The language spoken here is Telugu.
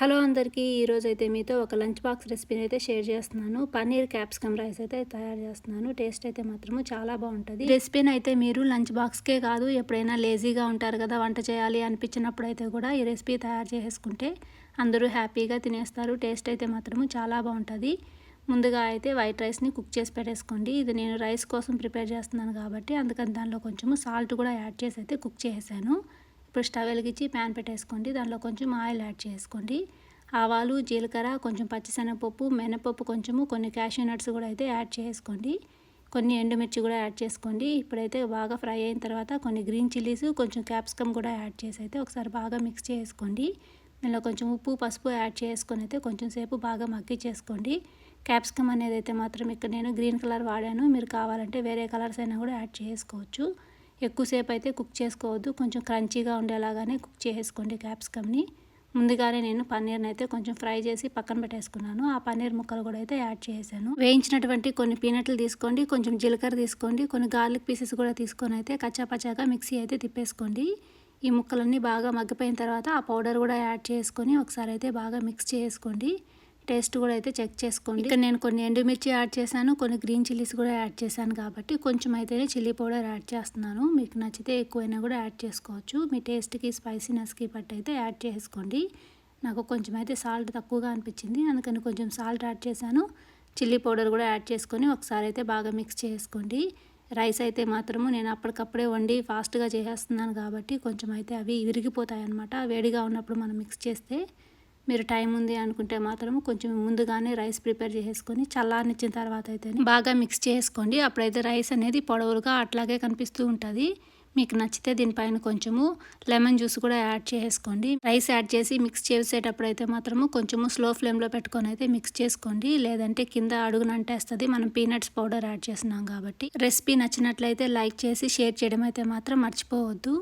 హలో అందరికీ ఈరోజు అయితే మీతో ఒక లంచ్ బాక్స్ రెసిపీని అయితే షేర్ చేస్తున్నాను. పన్నీర్ క్యాప్సికమ్ రైస్ అయితే తయారు చేస్తున్నాను. టేస్ట్ అయితే మాత్రము చాలా బాగుంటుంది. రెసిపీని అయితే మీరు లంచ్ బాక్స్కే కాదు ఎప్పుడైనా లేజీగా ఉంటారు కదా వంట చేయాలి అనిపించినప్పుడు అయితే కూడా ఈ రెసిపీ తయారు చేసుకుంటే అందరూ హ్యాపీగా తినేస్తారు. టేస్ట్ అయితే మాత్రము చాలా బాగుంటుంది. ముందుగా అయితే వైట్ రైస్ని కుక్ చేసి పెట్టేసుకోండి. ఇది నేను రైస్ కోసం ప్రిపేర్ చేస్తున్నాను కాబట్టి అందుకని దానిలో కొంచెము సాల్ట్ కూడా యాడ్ చేసి అయితే కుక్ చేసాను ఇప్పుడు స్టవ్ వెలిగించి ప్యాన్ పెట్టేసుకోండి. దాంట్లో కొంచెం ఆయిల్ యాడ్ చేసుకోండి. ఆవాలు జీలకర్ర కొంచెం పచ్చిశనగపప్పు మినపప్పు కొంచెము కొన్ని క్యాషూ నట్స్ కూడా అయితే యాడ్ చేసుకోండి. కొన్ని ఎండుమిర్చి కూడా యాడ్ చేసుకోండి. ఇప్పుడైతే బాగా ఫ్రై అయిన తర్వాత కొన్ని గ్రీన్ చిల్లీస్ కొంచెం క్యాప్సికమ్ కూడా యాడ్ చేసి అయితే ఒకసారి బాగా మిక్స్ చేసుకోండి. దీనిలో కొంచెం ఉప్పు పసుపు యాడ్ చేసుకొని అయితే కొంచెం సేపు బాగా మగ్గి చేసుకోండి. క్యాప్సికమ్ అనేది అయితే మాత్రం ఇక్కడ నేను గ్రీన్ కలర్ వాడాను. మీరు కావాలంటే వేరే కలర్స్ అయినా కూడా యాడ్ చేసుకోవచ్చు. ఎక్కువసేపు అయితే కుక్ చేసుకోవద్దు. కొంచెం క్రంచీగా ఉండేలాగానే కుక్ చేసుకోండి క్యాప్సికమ్ని ముందుగానే నేను పన్నీర్ని అయితే కొంచెం ఫ్రై చేసి పక్కన పెట్టేసుకున్నాను. ఆ పన్నీర్ ముక్కలు కూడా అయితే యాడ్ చేశాను వేయించినటువంటి కొన్ని పీనట్లు తీసుకోండి కొంచెం జీలకర్ర తీసుకోండి కొన్ని గార్లిక్ పీసెస్ కూడా తీసుకొని అయితే కచ్చాపచ్చాగా మిక్సీ అయితే తిప్పేసుకోండి. ఈ ముక్కలన్నీ బాగా మగ్గిపోయిన తర్వాత ఆ పౌడర్ కూడా యాడ్ చేసుకొని ఒకసారి అయితే బాగా మిక్స్ చేసుకోండి టేస్ట్ కూడా అయితే చెక్ చేసుకోండి. ఇక్కడ నేను కొన్ని ఎండుమిర్చి యాడ్ చేశాను కొన్ని గ్రీన్ చిల్లీస్ కూడా యాడ్ చేశాను కాబట్టి కొంచెం అయితేనే చిల్లీ పౌడర్ యాడ్ చేస్తున్నాను. మీకు నచ్చితే ఎక్కువైనా కూడా యాడ్ చేసుకోవచ్చు. మీ టేస్ట్కి స్పైసీనెస్కి బట్టి అయితే యాడ్ చేసుకోండి. నాకు కొంచెం అయితే సాల్ట్ తక్కువగా అనిపించింది. అందుకని కొంచెం సాల్ట్ యాడ్ చేశాను. చిల్లీ పౌడర్ కూడా యాడ్ చేసుకొని ఒకసారి అయితే బాగా మిక్స్ చేసుకోండి. రైస్ అయితే మాత్రము నేను అప్పటికప్పుడే వండి ఫాస్ట్గా చేసేస్తున్నాను కాబట్టి కొంచెం అయితే అవి విరిగిపోతాయి అన్నమాట వేడిగా ఉన్నప్పుడు మనం మిక్స్ చేస్తే మీరు టైం ఉంది అనుకుంటే మాత్రం కొంచెం ముందుగానే రైస్ ప్రిపేర్ చేసుకొని చల్లారనిచ్చిన తర్వాత అయితే బాగా మిక్స్ చేసుకోండి. అప్పుడైతే రైస్ అనేది పొడవులుగా అట్లాగే కనిపిస్తూ ఉంటుంది. మీకు నచ్చితే దీనిపైన కొంచెము లెమన్ జ్యూస్ కూడా యాడ్ చేసుకోండి రైస్ యాడ్ చేసి మిక్స్ చేసేటప్పుడు అయితే మాత్రము కొంచెము స్లో ఫ్లేమ్లో పెట్టుకొని అయితే మిక్స్ చేసుకోండి. లేదంటే కింద అడుగున అంటేస్తుంది మనం పీనట్స్ పౌడర్ యాడ్ చేస్తున్నాం కాబట్టి. రెసిపీ నచ్చినట్లయితే లైక్ చేసి షేర్ చేయడం అయితే మాత్రం మర్చిపోవద్దు.